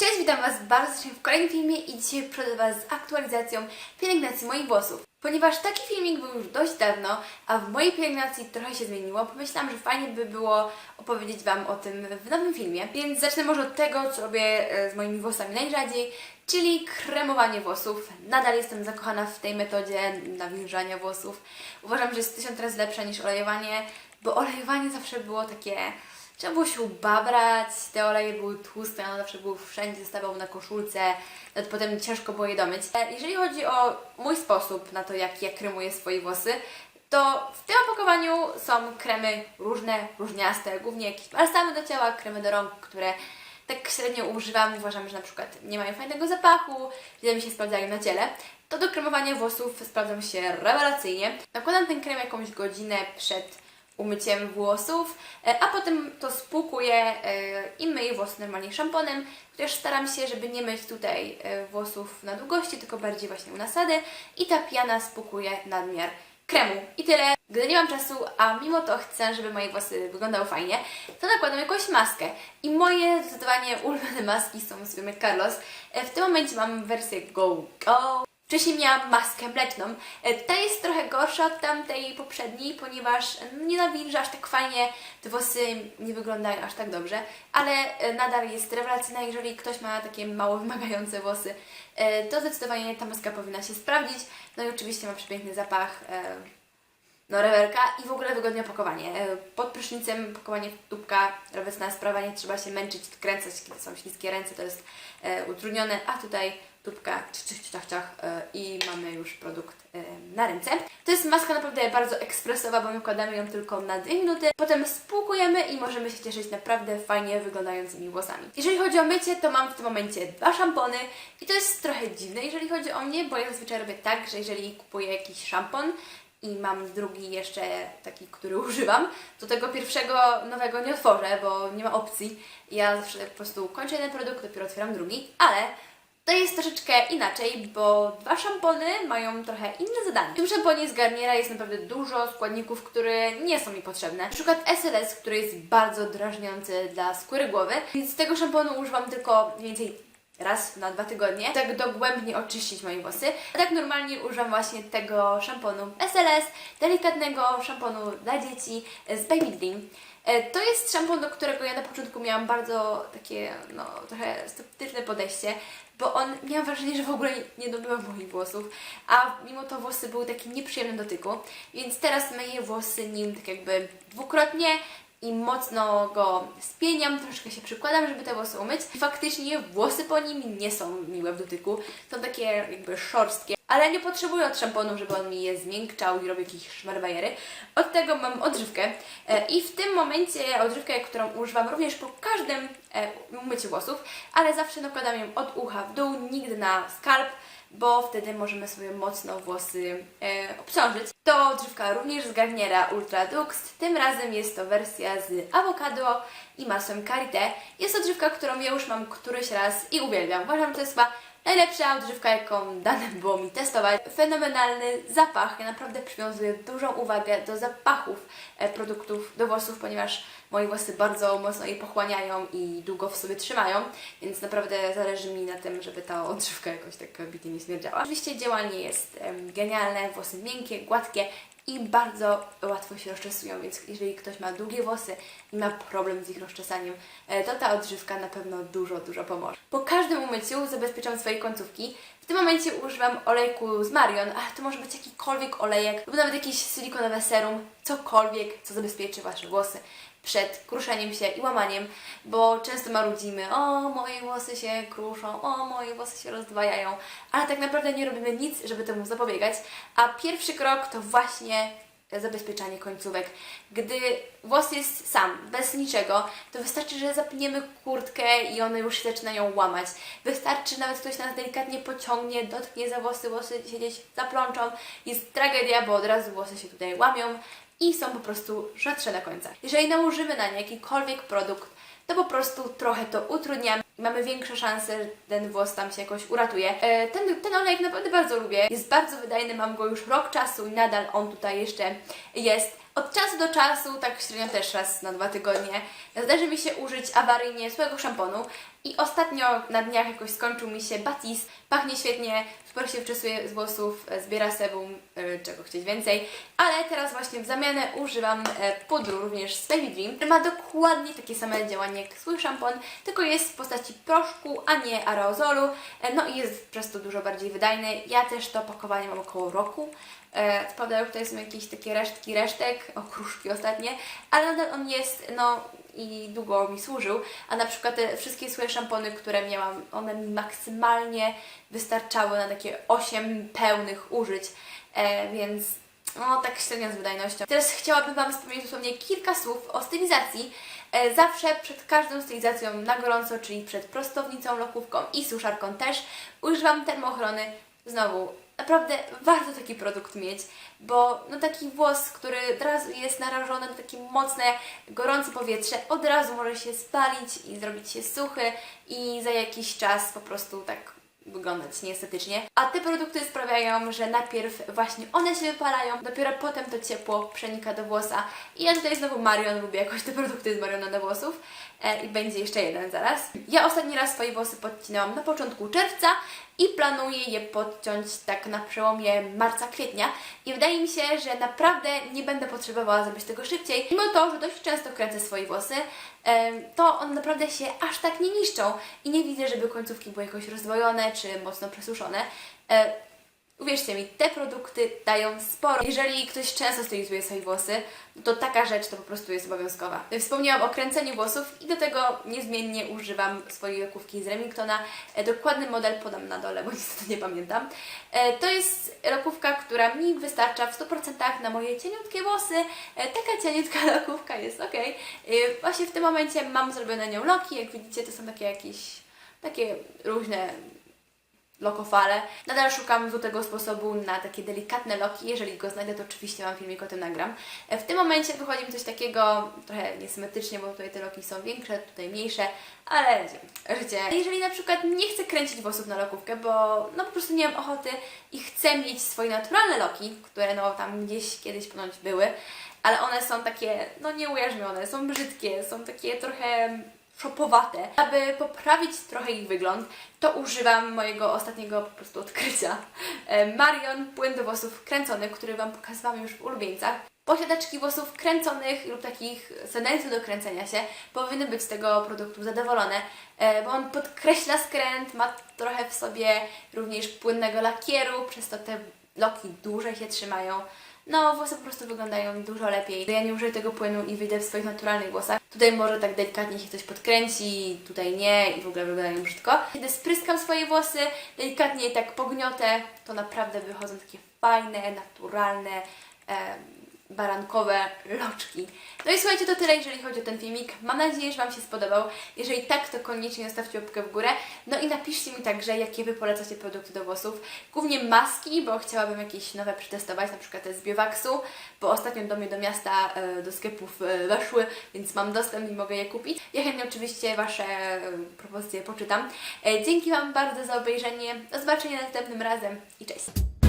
Cześć, witam Was bardzo serdecznie w kolejnym filmie i dzisiaj przychodzę Was z aktualizacją pielęgnacji moich włosów. Ponieważ taki filmik był już dość dawno, a w mojej pielęgnacji trochę się zmieniło, pomyślałam, że fajnie by było opowiedzieć Wam o tym w nowym filmie. Więc zacznę może od tego, co robię e, z moimi włosami najrzadziej, czyli kremowanie włosów. Nadal jestem zakochana w tej metodzie nawilżania włosów. Uważam, że jest tysiąc razy lepsza niż olejowanie, bo olejowanie zawsze było takie Trzeba było się ubabrać, te oleje były tłuste, one zawsze były wszędzie, zostawały na koszulce, nawet potem ciężko było je domyć. E, Jeżeli chodzi o mój sposób na to, jak ja kremuję swoje włosy, to w tym opakowaniu są kremy różne, różniaste, głównie jakieś balsamy do ciała, kremy do rąk, które tak średnio używam, uważam, że na przykład nie mają fajnego zapachu, źle mi się sprawdzają na ciele, to do kremowania włosów sprawdzam się rewelacyjnie. Nakładam ten krem jakąś godzinę przed umyciem włosów, e, a potem to spłukuję e, i myję włosy normalnie szamponem, chociaż staram się, żeby nie myć tutaj e, włosów na długości, tylko bardziej właśnie u nasady i ta piana spłukuje nadmiar kremu. I tyle. Gdy nie mam czasu, a mimo to chcę, żeby moje włosy wyglądały fajnie, to nakładam jakąś maskę. I moje zdecydowanie ulubione maski są z firmy Carlos. W tym momencie mam wersję Go Go. Wcześniej miałam maskę mleczną. E, Ta jest trochę gorsza od tamtej poprzedniej, ponieważ nie nawilża aż tak fajnie, te włosy nie wyglądają aż tak dobrze, ale e, nadal jest rewelacyjna, jeżeli ktoś ma takie mało wymagające włosy, e, to zdecydowanie ta maska powinna się sprawdzić. No i oczywiście ma przepiękny zapach. no rewelka i w ogóle wygodne opakowanie. Pod prysznicem pakowanie tubka, rewelacyjna sprawa, nie trzeba się męczyć, kręcać, kiedy są śliskie ręce, to jest utrudnione, a tutaj ciach, ciach, ciach, ciach e, i mamy już produkt e, na ręce. To jest maska naprawdę bardzo ekspresowa, bo my wkładamy ją tylko na 2 minuty, potem spłukujemy i możemy się cieszyć naprawdę fajnie wyglądającymi włosami. Jeżeli chodzi o mycie, to mam w tym momencie dwa szampony i to jest trochę dziwne, jeżeli chodzi o mnie, bo ja zazwyczaj robię tak, że jeżeli kupuję jakiś szampon, i mam drugi jeszcze taki, który używam, to tego pierwszego nowego nie otworzę, bo nie ma opcji. Ja zawsze po prostu kończę jeden produkt, dopiero otwieram drugi, ale to jest troszeczkę inaczej, bo dwa szampony mają trochę inne zadanie. W tym szamponie z Garniera jest naprawdę dużo składników, które nie są mi potrzebne. Na przykład SLS, który jest bardzo drażniący dla skóry głowy, więc tego szamponu używam tylko mniej więcej raz na dwa tygodnie, tak dogłębnie oczyścić moje włosy. A tak normalnie używam właśnie tego szamponu SLS, delikatnego szamponu dla dzieci z Baby Dream. E, To jest szampon, do którego ja na początku miałam bardzo takie, no, trochę sceptyczne podejście, bo on, miałam wrażenie, że w ogóle nie dobywa moich włosów, a mimo to włosy były takie nieprzyjemne do dotyku, więc teraz myję włosy nim tak jakby dwukrotnie, i mocno go spieniam, troszkę się przykładam, żeby te włosy umyć. Faktycznie włosy po nim nie są miłe w dotyku, są takie jakby szorstkie. Ale nie potrzebuję od szamponu, żeby on mi je zmiękczał i robił jakieś szmarbajery. Od tego mam odżywkę e, i w tym momencie odżywkę, którą używam również po każdym e, umyciu włosów, ale zawsze nakładam ją od ucha w dół, nigdy na skalp, bo wtedy możemy sobie mocno włosy e, obciążyć. To odżywka również z Garniera Ultra Dux. Tym razem jest to wersja z awokado i masłem karité. Jest odżywka, którą ja już mam któryś raz i uwielbiam. Uważam, to jest chyba najlepsza odżywka, jaką dane było mi testować. Fenomenalny zapach. Ja naprawdę przywiązuję dużą uwagę do zapachów e, produktów do włosów, ponieważ moje włosy bardzo mocno je pochłaniają i długo w sobie trzymają, więc naprawdę zależy mi na tym, żeby ta odżywka jakoś tak bitnie nie śmierdziała. Oczywiście działanie jest genialne, włosy miękkie, gładkie i bardzo łatwo się rozczesują, więc jeżeli ktoś ma długie włosy i ma problem z ich rozczesaniem, e, to ta odżywka na pewno dużo, dużo pomoże. Po każdym umyciu zabezpieczam swoje końcówki. Tym momencie używam olejku z Marion, ale to może być jakikolwiek olejek lub nawet jakieś silikonowe serum, cokolwiek, co zabezpieczy Wasze włosy przed kruszeniem się i łamaniem, bo często marudzimy, o moje włosy się kruszą, o moje włosy się rozdwajają, ale tak naprawdę nie robimy nic, żeby temu zapobiegać, a pierwszy krok to właśnie zabezpieczanie końcówek. Gdy włos jest sam, bez niczego, to wystarczy, że zapniemy kurtkę i one już się zaczynają łamać. Wystarczy nawet ktoś nas delikatnie pociągnie, dotknie za włosy, włosy się gdzieś zaplączą. Jest tragedia, bo od razu włosy się tutaj łamią i są po prostu rzadsze na końcach. Jeżeli nałożymy na nie jakikolwiek produkt, to po prostu trochę to utrudniamy mamy większe szanse, że ten włos tam się jakoś uratuje. E, ten, ten olejek naprawdę bardzo lubię. Jest bardzo wydajny, mam go już rok czasu i nadal on tutaj jeszcze jest. Od czasu do czasu, tak średnio też raz na dwa tygodnie, zdarzy mi się użyć awaryjnie swojego szamponu, I ostatnio na dniach jakoś skończył mi się Batis. Pachnie świetnie, super się wczesuje z włosów, zbiera sebum, e, czego chcieć więcej. Ale teraz właśnie w zamianę używam e, pudru również z Baby Dream, który ma dokładnie takie same działanie jak swój szampon, tylko jest w postaci proszku, a nie aerozolu. E, No i jest przez to dużo bardziej wydajny. Ja też to opakowanie mam około roku. Prawda tutaj są jakieś takie resztki resztek, okruszki ostatnie, ale nadal on jest, no i długo mi służył, a na przykład te wszystkie swoje szampony, które miałam, one mi maksymalnie wystarczały na takie 8 pełnych użyć, e, więc no tak średnio z wydajnością. Teraz chciałabym Wam wspomnieć dosłownie kilka słów o stylizacji. E, Zawsze przed każdą stylizacją na gorąco, czyli przed prostownicą, lokówką i suszarką też, używam termoochrony. Znowu, naprawdę warto taki produkt mieć, bo no taki włos, który od razu jest narażony na takie mocne, gorące powietrze, od razu może się spalić i zrobić się suchy i za jakiś czas po prostu tak wyglądać nieestetycznie. A te produkty sprawiają, że najpierw właśnie one się wypalają, dopiero potem to ciepło przenika do włosa. I ja tutaj znowu Marion lubię jakoś te produkty z Mariona do włosów. E, I będzie jeszcze jeden zaraz. Ja ostatni raz swoje włosy podcinałam na początku czerwca i planuję je podciąć tak na przełomie marca-kwietnia. I wydaje mi się, że naprawdę nie będę potrzebowała zrobić tego szybciej. Mimo to, że dość często kręcę swoje włosy, to one naprawdę się aż tak nie niszczą i nie widzę, żeby końcówki były jakoś rozdwojone czy mocno przesuszone. Uwierzcie mi, te produkty dają sporo. Jeżeli ktoś często stylizuje swoje włosy, to taka rzecz to po prostu jest obowiązkowa. Wspomniałam o kręceniu włosów i do tego niezmiennie używam swojej lokówki z Remingtona. E, Dokładny model podam na dole, bo niestety nie pamiętam. E, To jest lokówka, która mi wystarcza w 100% na moje cieniutkie włosy. E, Taka cieniutka lokówka jest ok. Właśnie w tym momencie mam zrobione nią loki. Jak widzicie, to są takie jakieś takie różne lokofale. Nadal szukam złotego sposobu na takie delikatne loki. Jeżeli go znajdę, to oczywiście Wam filmik o tym nagram. E, W tym momencie wychodzi mi coś takiego trochę niesymetrycznie, bo tutaj te loki są większe, tutaj mniejsze, ale życie. Jeżeli na przykład nie chcę kręcić włosów na lokówkę, bo no po prostu nie mam ochoty i chcę mieć swoje naturalne loki, które no tam gdzieś kiedyś ponoć były, ale one są takie, no nieujarzmione, są brzydkie, są takie trochę szopowate. Aby poprawić trochę ich wygląd, to używam mojego ostatniego po prostu odkrycia. E, Marion, płyn do włosów kręconych, który Wam pokazywałam już w ulubieńcach. Posiadaczki włosów kręconych lub takich z tendencją do kręcenia się powinny być z tego produktu zadowolone, e, bo on podkreśla skręt, ma trochę w sobie również płynnego lakieru, przez to te loki dłużej się trzymają. No, włosy po prostu wyglądają dużo lepiej. Ja nie użyję tego płynu i wyjdę w swoich naturalnych włosach. Tutaj może tak delikatnie się coś podkręci, tutaj nie i w ogóle wyglądają brzydko. Kiedy spryskam swoje włosy, delikatnie tak pogniotę, to naprawdę wychodzą takie fajne, naturalne, em, barankowe loczki. No i słuchajcie, to tyle, jeżeli chodzi o ten filmik. Mam nadzieję, że Wam się spodobał. Jeżeli tak, to koniecznie zostawcie łapkę w górę. No i napiszcie mi także, jakie Wy polecacie produkty do włosów. Głównie maski, bo chciałabym jakieś nowe przetestować, na przykład te z Biowaksu, bo ostatnio do mnie do miasta, e, do sklepów e, weszły, więc mam dostęp i mogę je kupić. Ja chętnie oczywiście Wasze e, propozycje poczytam. Dzięki Wam bardzo za obejrzenie. Do zobaczenia następnym razem i cześć!